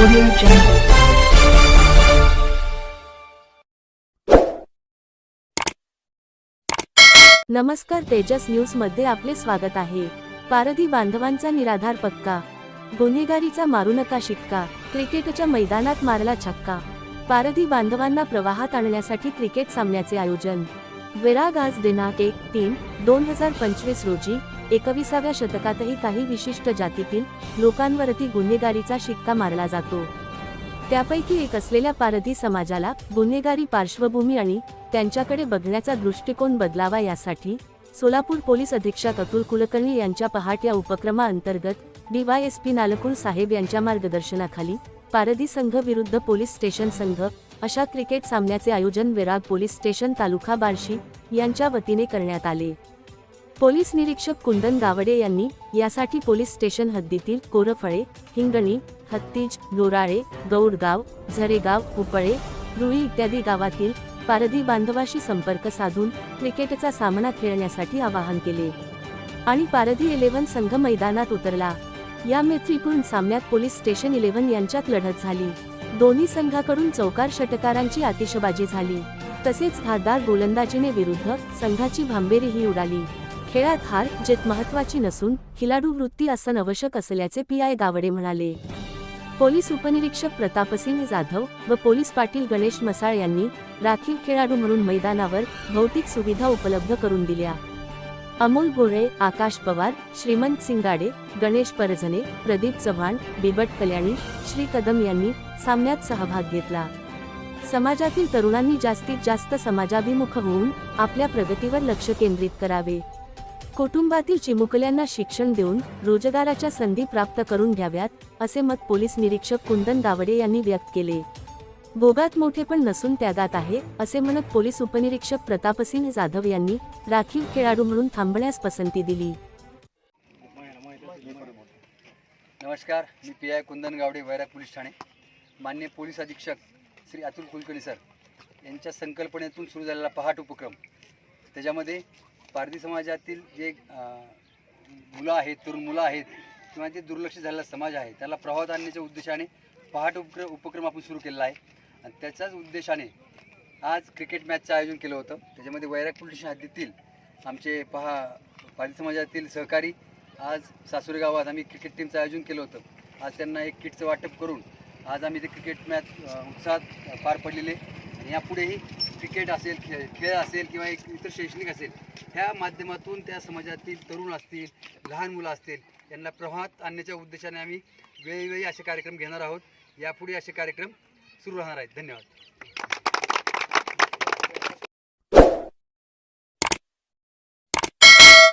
Audio Jungle. नमस्कार तेजस न्यूजमध्ये आपले स्वागत आहे. पारधी बांधवांचा निराधार पक्का. गुन्हेगारीचा मारू नका शिक्का. क्रिकेटच्या मैदानात मारला छक्का. पारधी बांधवांना प्रवाहात आणण्यासाठी क्रिकेट सामन्याचे आयोजन. विराग आज दिनांक एक तीन दोन हजार पंचवीस रोजी एकविसाव्या शतकातही काही विशिष्ट जातीतील लोकांवरती गुन्हेगारीचा शिक्का मारला जातो. त्यापैकी एक असलेल्या पारधी समाजाला गुन्हेगारी पार्श्वभूमी आणि त्यांच्याकडे बघण्याचा दृष्टिकोन बदलावा यासाठी सोलापूर पोलीस अधीक्षक अतुल कुलकर्णी यांच्या पहाट या उपक्रमाअंतर्गत डीवायएसपी नालकुल साहेब यांच्या मार्गदर्शनाखाली पारधी संघ विरुद्ध पोलीस स्टेशन संघ अशा क्रिकेट सामन्याचे आयोजन विराग पोलीस स्टेशन तालुका बार्शी यांच्या वतीने करण्यात आले. पोलीस निरीक्षक कुंदन गावडे यांनी यासाठी पोलीस स्टेशन हद्दीतील कोरफळे हिंगणी हत्तीज लोराळे गौडगाव झरेगाव उपळे रुई इत्यादी गावातील पारधी बांधवाशी संपर्क साधून क्रिकेटचा सामना खेळण्यासाठी आवाहन केले. आणि पारधी इलेव्हन संघ मैदानात उतरला. या मैत्रीपूर्ण सामन्यात पोलीस स्टेशन इलेव्हन यांच्यात लढत झाली. दोन्ही संघाकडून चौकार षटकारांची आतिषबाजी झाली. तसेच धारदार गोलंदाजीने विरुद्ध संघाची भांबेरीही उडाली. खेळात हार जेत महत्वाची नसून खिलाडू वृत्ती असण आवश्यक असल्याचे पी आय गावडे म्हणाले. पोलीस उपनिरीक्षक प्रतापसिंह जाधव व पोलीस पाटील गणेश मसाळ यांनी राखीव खेळाडू म्हणून मैदानावर भौतिक सुविधा उपलब्ध करून दिल्या. अमोल भोळे आकाश पवार श्रीमंत सिंगाडे गणेश परजने प्रदीप चव्हाण बिबट कल्याणी श्री कदम यांनी सामन्यात सहभाग घेतला. समाजातील तरुणांनी जास्तीत जास्त समाजाभिमुख होऊन आपल्या प्रगतीवर लक्ष केंद्रित करावे. कुटुंबातील चिमुकल्यांना शिक्षण देऊन रोजगाराच्या संधी प्राप्त करून घ्याव्यात असे मत पोलीस निरीक्षक कुंदन गावडे यांनी व्यक्त केले. भोगात मोठे पण नसून त्यागात आहे असे म्हणत पोलीस उपनिरीक्षक प्रतापसिंह जाधव यांनी राखीव खेळाडू म्हणून थांबण्यास पसंती दिली. नमस्कार मी P I Kundan Gawade Vairag police Thane. मान्य पोलीस अधीक्षक श्री अतुल कुलकर्णी सर यांच्या संकल्पनेतून सुरू झालेला पहाट उपक्रम. त्याच्यामध्ये पारधी समाजातील जे मुलं आहेत तरुण मुलं आहेत किंवा जे दुर्लक्ष झालेला समाज आहे त्याला प्रवाहात आणण्याच्या उद्देशाने पहाट उपक्र उपक्रम आपण सुरू केलेला आहे. आणि त्याच्याच उद्देशाने आज क्रिकेट मॅचचं आयोजन केलं होतं. त्याच्यामध्ये वैराग पोलीस हद्दीतील आमचे पहा पाली समाजातील सहकारी आज सासुरे गावात आम्ही क्रिकेट टीमचं आयोजन केलं होतं. आज त्यांना एक किटचं वाटप करून आज आम्ही ते क्रिकेट मॅच उत्साहात पार पडलेले. आणि यापुढेही क्रिकेट असेल खेळ खेळ असेल किंवा एक इतर शैक्षणिक असेल ह्या माध्यमातून त्या समाजातील तरुण असतील लहान मुलं असतील यांना प्रवाहात आणण्याच्या उद्देशाने आम्ही वेळोवेळी असे कार्यक्रम घेणार आहोत. यापुढे असे कार्यक्रम सुरू राहणार आहेत. धन्यवाद.